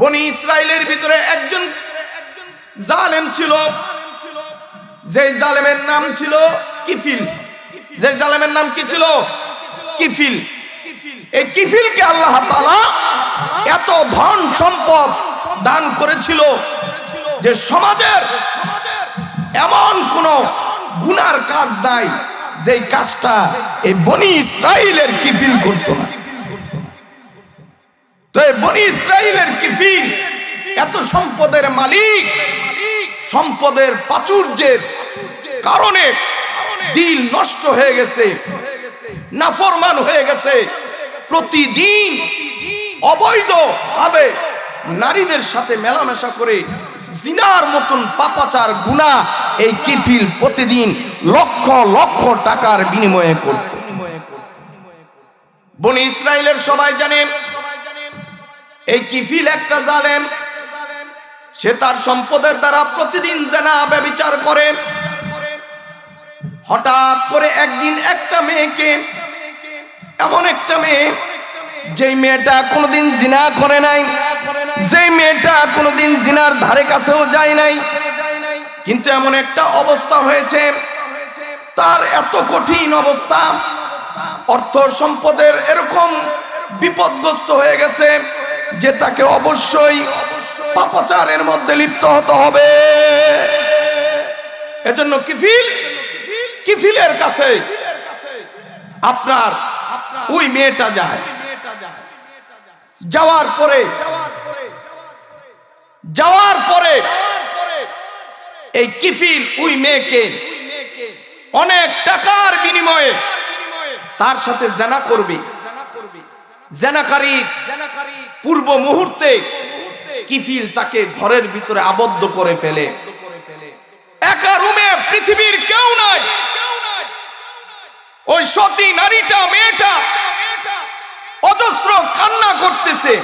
বনি ইসরায়েলের ভিতরে একজন জালেম ছিল। যে জালেমের নাম ছিল কিফিল। যে জালেমের নাম কি ছিল? কিফিল। এই কিফিলকে আল্লাহ তাআলা এত ধন সম্পদ দান করেছিল যে সমাজের এমন কোন গুনার কাজ নাই যে কাজটা এই বনি ইসরায়েলের কিফিল করতো না। তো বনি ইসরায়েলের কিফিল এত সম্পদের মালিক, সম্পদের প্রাচুর্যের কারণে দিল নষ্ট হয়ে গেছে, নাফরমান হয়ে গেছে। প্রতিদিন অবৈধ ভাবে নারীদের সাথে মেলামেশা করে জিনার মতন পাপাচার গুণা এই কিফিল প্রতিদিন লক্ষ লক্ষ টাকার বিনিময়ে করত। বনি ইসরায়েলের সবাই জানে এই কিফিল একটা জালেম। সে তার সম্পদের দ্বারা প্রতিদিন জেনা, ব্যবচার করে। হঠাৎ করে একদিন একটা মেয়েকে, এমন একটা মেয়ে, যেই মেয়েটা কোনোদিন জিনা করে নাই, যেই মেয়েটা কোনোদিন জিনার ধারে কাছেও যায় নাই। কিন্তু এমন একটা অবস্থা হয়েছে, তার এত কঠিন অবস্থা, অর্থ সম্পদের এরকম বিপদগ্রস্ত হয়ে গেছে। যে তাকে অবশ্যই পাপাচারের মধ্যে লিপ্ত হতে হবে। এজন্য কিফিল, কিফিলের কাছে আপনার ওই মেয়েটা যায়। যাওয়ার পরে যাওয়ার পরে এই কিফিল ওই মেয়েকে অনেক টাকার বিনিময়ে তার সাথে জেনা করবে। জেনাকারী পূর্ব মুহূর্তে কিফিল তাকে ঘরের ভিতরে আবদ্ধ করে ফেলে। একা রুমে পৃথিবীর কেউ নাই। ওই সতী নারীটা, মেয়েটা অজস্র কান্না করতেছে।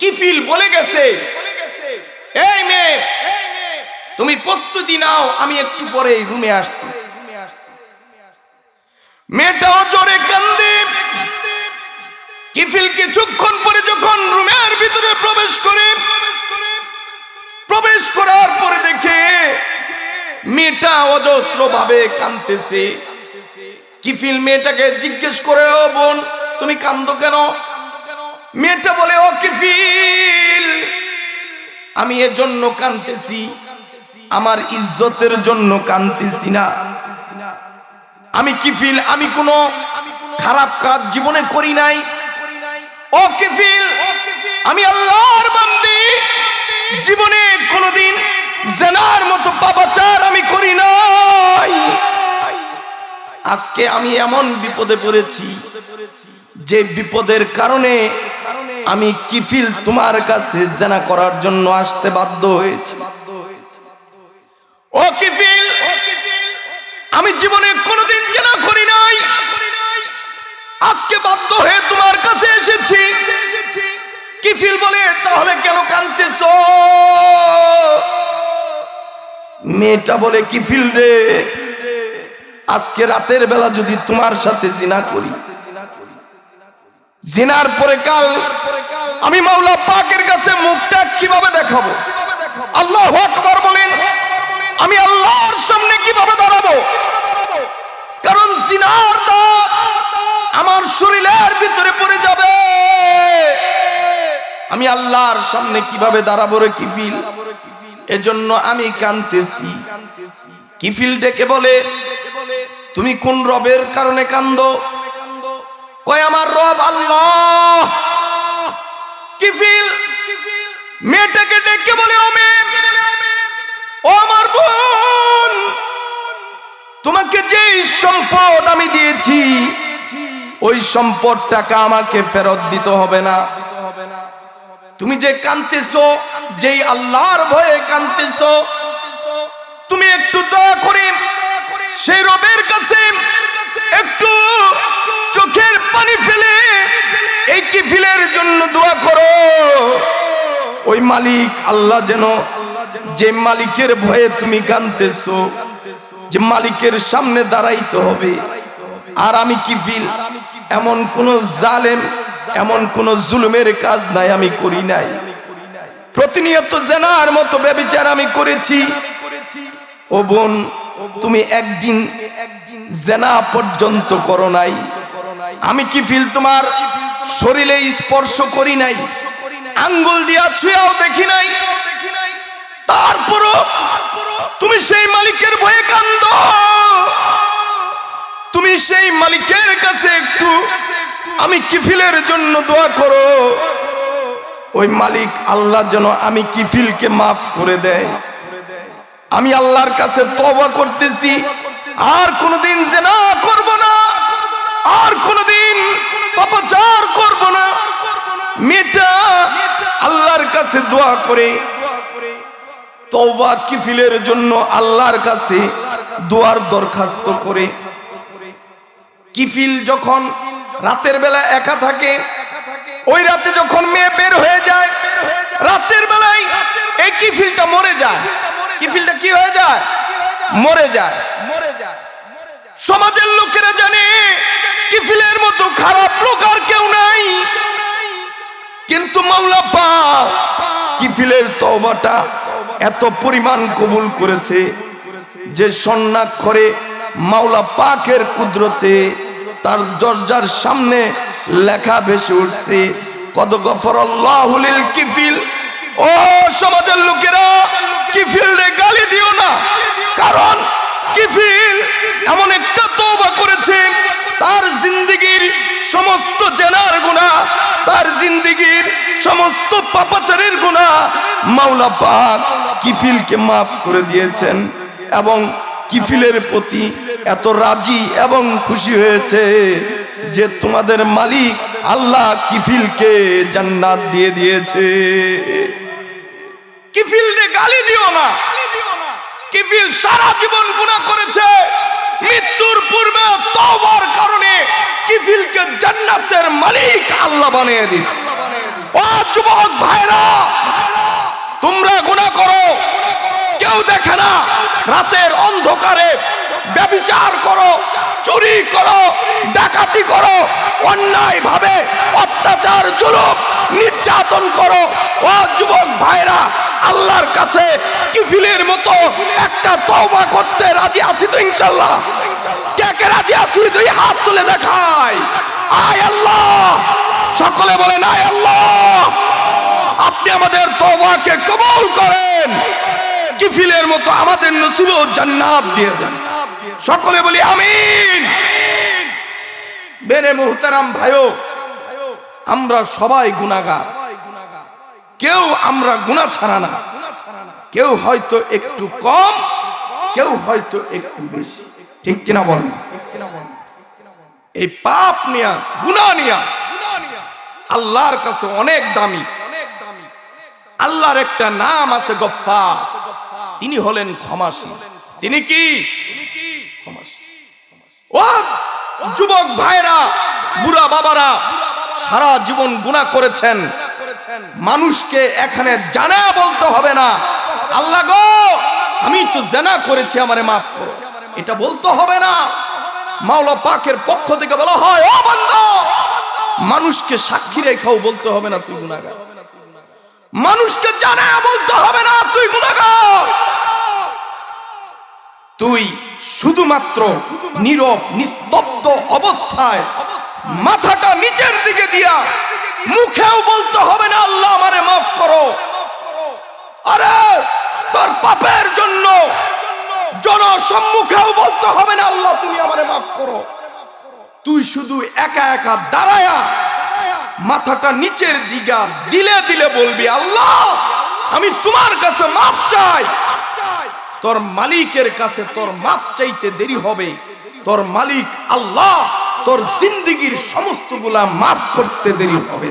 কিফিল বলে গেছে, এই মেয়ে, তুমি প্রস্তুতি নাও, আমি একটু পরে এই রুমে আসতেছি। মেয়েটাও জোরে কান্দে। কিফিল কিছুক্ষণ পরে যখন রুমের ভিতরে প্রবেশ করে, প্রবেশ করার পরে দেখে মেয়েটা অজস্র ভাবে কান্দতেছে কিফিল মেয়েটাকে জিজ্ঞেস করে, ও বোন, তুমি কান্দো কেন? মেয়েটা বলে, ও কিফিল, আমি এর জন্য কান্দতেছি আমার ইজ্জতের জন্য কান্দতেছি না। আমি কিফিল, আমি কোনো খারাপ কাজ জীবনে করি নাই ও কিফিল আমি আল্লাহর বান্দি। জীবনে জেনার মতো আমি করি নাই। আজকে আমি এমন বিপদে পড়েছি, যে বিপদের কারণে আমি কিফিল তোমার কাছে জেনা করার জন্য আসতে বাধ্য হয়েছি। ও কিফিল আমি জীবনে আজকে বাধ্য হয়ে তোমার কাছে এসেছি। কিফিল বলে? তাহলে কেন কানতেছ মেয়েটা বলে কিফিল রে? আজকে রাতের বেলা যদি তোমার সাথে জিনা করি। জিনার পরে কাল আমি মাওলা পাকের কাছে মুখটা কীভাবে দেখাবো? আল্লাহ আকবার বলেন, আমি আল্লাহর সামনে কীভাবে দাঁড়াবো? শরীরের ভিতরে পড়ে যাবে। আমি আল্লাহর সামনে কীভাবে দাঁড়াবো রে কিফিল? এজন্য আমি কানতেছি। কিফিল ডেকে বলে, তুমি কোন রবের কারণে কান্দো? কয়, আমার রব আল্লাহ। কিফিল মেয়েটাকে ডেকে বলে মেয়ে, ও আমার বোন, তোমাকে যে সম্পদ আমি দিয়েছি ওই সম্পদ টাকা আমাকে ফেরত দিতে হবে না। তুমি যে কানতেছ যেই আল্লাহর ভয়ে কানতেছ তুমি একটু দয়া করে সেই রবের কাছে একটু চোখের পানি ফেলে এই কিফিলের জন্য দোয়া করো। ওই মালিক, আল্লাহ যেন যে মালিকের ভয়ে তুমি কানতেছো যে মালিকের সামনে দাঁড়াইতে হবে। আর আমি কিফিল এমন কোন জালেম, এমন কোন জুলুমের কাজ নাই আমি করি নাই। প্রতিনিয়ত জেনার মতো ব্যবিচার আমি করেছি। ও বোন, তুমি একদিন জেনা পর্যন্ত করো নাই। আমি কি ফিল তোমার শরীরে স্পর্শ করি নাই? আঙ্গুল দিয়া ছুঁয়াও দেখি নাই। তারপরও তুমি সেই মালিকের ভয়ে কান্দ। তুমি সেই মালিকের কাছে একটু আমি কিফিলের জন্য দোয়া করো। ওই মালিক আল্লাহ যেন আমি কিফিলকে মাফ করে দেয়। আমি আল্লাহর কাছে তবা করতেছি। আর কোনোদিন জেনা করব না। আর কোনোদিন পাপাচার করব না। মেয়েটা আল্লাহর কাছে দোয়া করে। তওবা কিফিলের জন্য আল্লাহর কাছে দোয়ার দরখাস্ত করে। কিফিল যখন রাতের বেলা একা থাকে, ওই রাতে যখন মেয়ে বের হয়ে যায়, রাতের বেলায় এই কিফিলটা মরে যায়। কিফিলটা কি হয়ে যায়? মরে যায়। মরে যায় সমাজের লোকেরা জানে কিফিলের মতো খারাপ আর কেউ নাই। কিন্তু মাওলা পা কিফিলের তওবাটা এত পরিমাণ কবুল করেছে যে সন্ন্যাক্ষরে মাওলা পাকের কুদরতে তার দরজার সামনে লেখা ভেসে উঠছে কত গফর আল্লাহুলিল কিফিল। ও সমাজের লোকেরা কিফিল রে গালি দিও না, কারণ কিফিল এমন একটা তওবা করেছে, তার জিন্দিগির সমস্ত জেনার গুণা তার জিন্দিগির সমস্ত পাপাচারের গুণা মাওলা পাক কিফিলকে মাফ করে দিয়েছেন এবং কিফিলের প্রতি এত রাজি এবং খুশি হয়েছে যে তোমাদের মালিক আল্লাহ কিফিলকে জান্নাত দিয়ে দিয়েছে। কিফিলকে গালি দিও না। কিফিল সারা জীবন গুনাহ করেছে। মৃত্যুর পূর্বে তওবার কারণে কিফিলকে জান্নাতের মালিক আল্লাহ বানিয়ে দিস ও যুবক ভাইরা, তোমরা গুনাহ করো। কেউ দেখে না। রাতের অন্ধকারে ব্যভিচার করো, চুরি করো, ডাকাতি করো অন্যায় ভাবে অত্যাচার, জুলুম, নির্যাতন করো। ও যুবক ভাইরা, আল্লাহর কাছে কিফিলের মতো একটা তওবা করতে রাজি আছি তো ইনশাল্লাহ কে কে রাজি আছি? দুই হাত তুলে দেখাই। আয় আল্লাহ। সকলে বলেন, আয় আল্লাহ। আপনি আমাদের তওবাকে কবুল করেন। কিফিলের মতো আমাদের নসিব জান্নাত দিয়ে দেন। সকলে বলি আমিন। বেনে মুহতারাম ভাইও, আমরা সবাই গুনাহগার। কেউ আমরা গুনাহ ছাড়া না। কেউ হয়তো একটু কম, কেউ হয়তো একটু বেশি। ঠিক কিনা বলেন? এই পাপ নিয়া, গুনাহ নিয়া আল্লাহর কাছে অনেক দামি। আল্লাহর একটা নাম আছে গফফার। তিনি হলেন ক্ষমাসী। তিনি কি? যুবক ভাইরা, বুড়া বাবারা, সারা জীবন গুনাহ করেছেন। মানুষকে এখানে জানা বলতে হবে না। আল্লাহ গো, আমি তো জানা করেছি, আমারে মাফ করো। এটা বলতে হবে না। মাওলা পাকের পক্ষ থেকে বলা হয়, ও বান্দা, মানুষকে সাক্ষী রেখাও বলতে হবে না তুই গুনাহগার। মানুষকে জানা বলতে হবে না তুই গুনাহগার তুই শুধুমাত্র নীরব, নিস্তব্ধ অবস্থায় মাথাটা নিচের দিকে দিয়া মুখেও বলতে হবে না, আল্লাহ আমারে মাফ করো। আরে, তোর পাপের জন্য জনসম্মুখেও বলতে হবে না, আল্লাহ তুমি আমারে মাফ করো। তুই শুধু একা একা দাঁড়ায়া মাথাটা নিচের দিকা দিলে দিলে বলবি, আল্লাহ, আমি তোমার কাছে মাপ চাই। তোর মালিকের কাছে তোর মাপ চাইতে দেরি হবে। তোর মালিক আল্লাহ তোর জিন্দিগির সমস্তগুলা মাফ করতে দেরি হবে।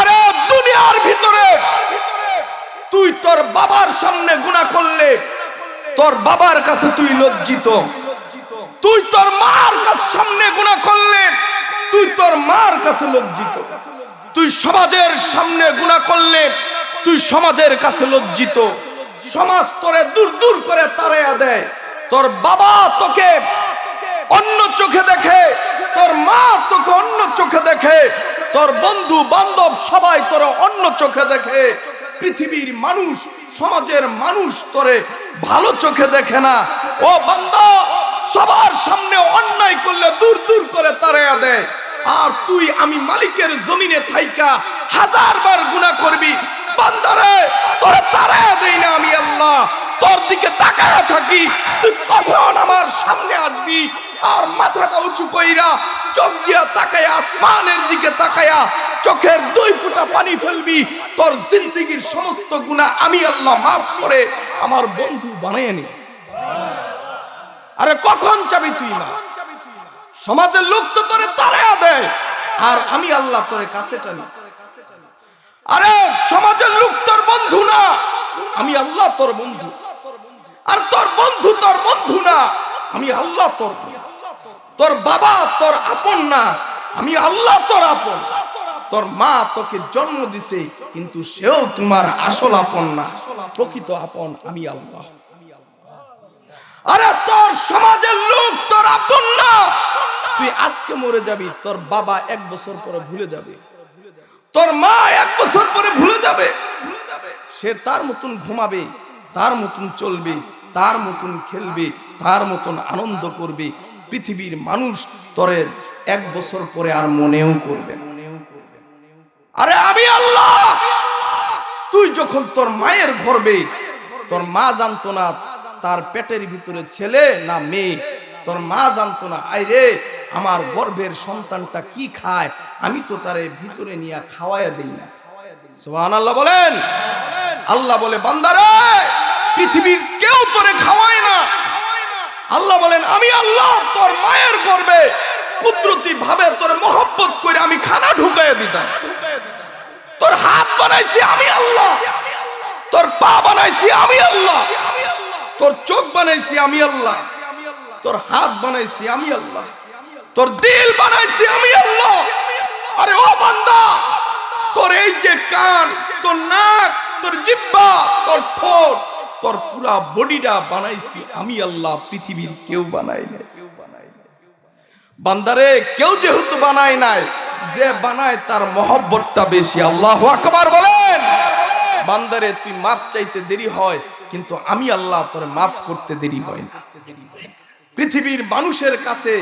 আরে দুনিয়ার ভিতরে তুই তোর বাবার সামনে গুণা করলে তোর বাবার কাছে তুই লজ্জিত। তুই তোর মার কাছে সামনে গুণা করলে তুই তোর মার কাছে লজ্জিত। তুই সমাজের সামনে গুণা করলে তুই সমাজের কাছে লজ্জিত। সমাজ তোরে দূর দূর করে তাড়াইয়া দেয়। তোর বাবা তোকে অন্য চোখে দেখে, তোর মা তোকে অন্য চোখে দেখে, তোর বন্ধু বান্ধব সবাই তোর অন্য চোখে দেখে। পৃথিবীর মানুষ, সমাজের মানুষ তোরে ভালো চোখে দেখে না। ও বান্দা, সবার সামনে অন্যায় করলে দূর দূর করে তাড়াইয়া দেয়। আর তুই আমি মালিকের জমিনে থাইকা হাজার বার গুনাহ করবি বান্দারে, তোরে দেই না আমি আল্লাহ। তোর দিকে তাকায়া থাকি, তুই কখন আমার সামনে আসবি? আর মাথাটা উঁচু কইরা, চোখ দিয়া আসমানের দিকে তাকায়া, চোখের দুই ফোঁটা পানি ফেলবি। তোর জিন্দিগির সমস্ত গুনাহ আমি আল্লাহ মাফ করে আমার বন্ধু বানিয়ে নি আরে কখন চাবি তুই না? সমাজের লোক তো তোরে তাড়াইয়া দেয়, আর আমি আল্লাহ তোরে কাছে টানি। আরে, সমাজের লোক তোর বন্ধু না। আমি আল্লাহ তোর বন্ধু। আর তোর বন্ধু তোর বন্ধু না। আমি আল্লাহ তোর তোর বাবা তোর আপন না। আমি আল্লাহ তোর আপন। তোর মা তোকে জন্ম দিছে, কিন্তু সেও তোমার আসল আপন না। প্রকৃত আপন আমি আল্লাহ। আরে, তোর সমাজের লোক তোর আপন না। তুই আজকে মরে যাবি, তোর বাবা এক বছর পরে ভুলে যাবে। তোর মা এক বছর পরে ভুলে যাবে। সে তার মতন ঘুমাবে, তার মতন চলবে, তার মতন খেলবে, তার মতন আনন্দ করবে। পৃথিবীর মানুষ তোরে এক বছর পরে আর মনেও করবে। আরে আমি আল্লাহ! তুই যখন তোর মায়ের গর্বে তোর মা জানতো না তার পেটের ভিতরে ছেলে না মেয়ে। তোর মা জানতো না, আইরে আমার গর্ভের সন্তানটা কি খায়, আমি তো তারে ভিতরে নিয়ে খাওয়াইয়া দিই না। সোহান আল্লাহ বলেন। আল্লাহ বলে, বান্দারে, পৃথিবীর কেউ তোরে খাওয়ায় না। আল্লাহ বলেন, আমি আল্লাহ তোর মায়ের গর্বে কুদরতি ভাবে তোর মহব্বত করে আমি খানা ঢুকাইয়া দিতাম। তোর হাত বানাইছি আমি আল্লাহ। তোর পা বানাইছি আমি আল্লাহ। তোর চোখ বানাইছি আমি আল্লাহ। তোর হাত বানাইছি আমি আল্লাহ। তোর দিল বানাইছি আমি আল্লাহ। আরে ও বান্দা, তোর এই যে কান, তোর নাক, তোর জিব্বা, তোর ঠোঁট, তোর পুরা বডিটা বানাইছি আমি আল্লাহ, পৃথিবীর কেউ বানাই নাই কেউ বানাই নাই। বান্দারে, কেউ যেহেতু বানায় নাই, যে বানায় তার মহব্বতটা বেশি, আল্লাহ আকবার বলেন। বান্দারে, তুই মাফ চাইতে দেরি হয়, কিন্তু আমি আল্লাহ তোর মাফ করতে দেরি হয় না। পৃথিবীর মানুষের কাছে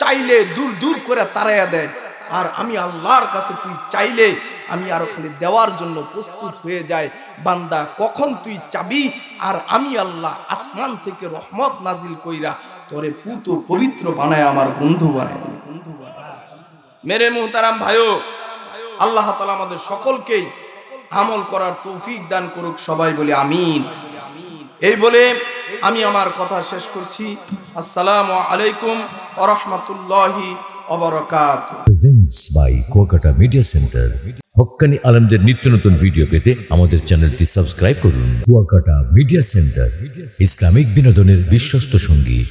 চাইলে দূর দূর করে তারাইয়া দেয়। আর আমি আল্লাহর কাছে তুই চাইলে আমি আরও খালি দেওয়ার জন্য প্রস্তুত হয়ে যায় বান্দা, কখন তুই চাবি? আর আমি আল্লাহ আসমান থেকে রহমত নাজিল কইরা তোরে পুত পবিত্র বানায় আমার বন্ধু বানায়। বন্ধু বানায় মেরে মুহতারাম ভাইও, আল্লাহ তালা আমাদের সকলকেই আমল করার তৌফিক দান করুক সবাই বলে আমিন। এই বলে আমি আমার কথা শেষ করছি। আসসালামু আলাইকুম আরহামতুল্লাহি অবরকাত আলমদের নিত্য নতুন ভিডিও পেতে আমাদের চ্যানেলটি সাবস্ক্রাইব করুন। কুয়াকাটা মিডিয়া সেন্টার ইসলামিক বিনোদনের বিশ্বস্ত সঙ্গী।